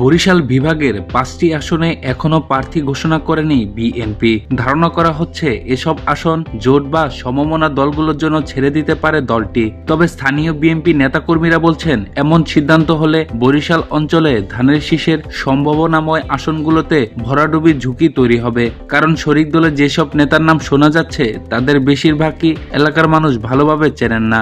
বরিশাল বিভাগের পাঁচটি আসনে এখনও প্রার্থী ঘোষণা করেনি বিএনপি। ধারণা করা হচ্ছে, এসব আসন জোট বা সমমনা দলগুলোর জন্য ছেড়ে দিতে পারে দলটি। তবে স্থানীয় বিএনপি নেতাকর্মীরা বলছেন, এমন সিদ্ধান্ত হলে বরিশাল অঞ্চলে ধানের শীষের সম্ভাবনাময় আসনগুলোতে ভরাডুবির ঝুঁকি তৈরি হবে। কারণ শরিক দলের যেসব নেতার নাম শোনা যাচ্ছে, তাদের বেশিরভাগই এলাকার মানুষ ভালোভাবে চেনেন না।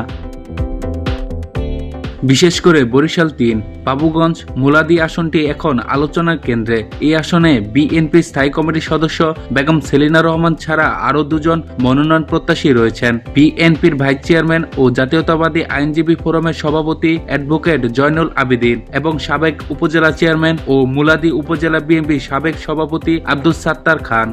বিশেষ করে বরিশাল তিন, বাবুগঞ্জ, মুলাদি আসনটি এখন আলোচনার কেন্দ্রে। এই আসনে বিএনপি স্থায়ী কমিটির সদস্য বেগম সেলিনা রহমান ছাড়া আরও দুজন মনোনয়ন প্রত্যাশী রয়েছেন। বিএনপির ভাইস চেয়ারম্যান ও জাতীয়তাবাদী আইনজীবী ফোরামের সভাপতি অ্যাডভোকেট জয়নুল আবেদিন এবং সাবেক উপজেলা চেয়ারম্যান ও মুলাদি উপজেলা বিএনপির সাবেক সভাপতি আব্দুল সাত্তার খান।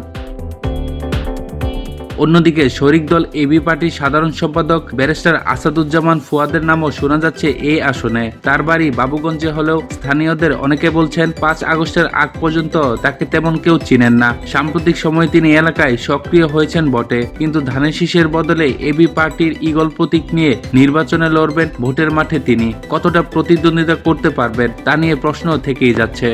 অন্যদিকে শরিক দল এবি পার্টির সাধারণ সম্পাদক ব্যারিস্টার আসাদুজ্জামান ফুয়াদের নামও শোনা যাচ্ছে এই আসনে। তার বাড়ি বাবুগঞ্জে হলেও স্থানীয়দের অনেকে বলছেন পাঁচ আগস্টের আগ পর্যন্ত তাকে তেমন কেউ চিনেন না। সাম্প্রতিক সময়ে তিনি এলাকায় সক্রিয় হয়েছেন বটে। কিন্তু ধানের শীষের বদলে এবি পার্টির ইগল প্রতীক নিয়ে নির্বাচনে লড়বেন ভোটের মাঠে তিনি। কতটা প্রতিদ্বন্দ্বিতা করতে পারবেন তা নিয়ে প্রশ্ন থেকেই যাচ্ছে।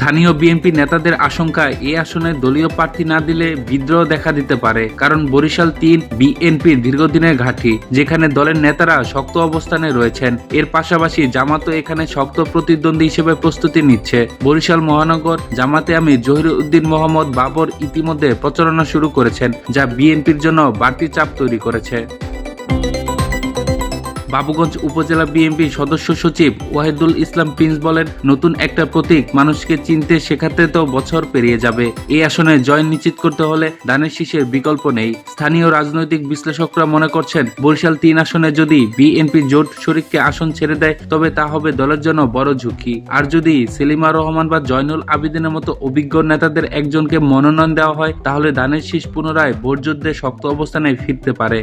স্থানীয় বিএনপি নেতাদের আশঙ্কা এই আসনে দলীয় প্রার্থী না দিলে বিদ্রোহ দেখা দিতে পারে, কারণ বরিশাল তিন বিএনপির দীর্ঘদিনের ঘাঁটি, যেখানে দলের নেতারা শক্ত অবস্থানে রয়েছেন। এর পাশাপাশি জামাতও এখানে শক্ত প্রতিদ্বন্দ্বী হিসেবে প্রস্তুতি নিচ্ছে। বরিশাল মহানগর জামাতে আমি জহির উদ্দিন মোহাম্মদ বাবর ইতিমধ্যে প্রচারণা শুরু করেছেন, যা বিএনপির জন্য বাড়তি চাপ তৈরি করেছে। বাবুগঞ্জ উপজেলা বিএনপির সদস্য সচিব ওয়াহিদুল ইসলাম প্রিন্স বলেন, নতুন একটা প্রতীক মানুষকে চিনতে শেখাতে তো বছর পেরিয়ে যাবে। এই আসনে জয় নিশ্চিত করতে হলে দানের শীষের বিকল্প নেই। স্থানীয় রাজনৈতিক বিশ্লেষকরা মনে করছেন, বরিশাল তিন আসনে যদি বিএনপি জোট শরিককে আসন ছেড়ে দেয়, তবে তা হবে দলের জন্য বড় ঝুঁকি। আর যদি সেলিমা রহমান বা জয়নুল আবিদিনের মতো অভিজ্ঞ নেতাদের একজনকে মনোনয়ন দেওয়া হয়, তাহলে দানের শীষ পুনরায় ভোট যুদ্ধে শক্ত অবস্থানে ফিরতে পারে।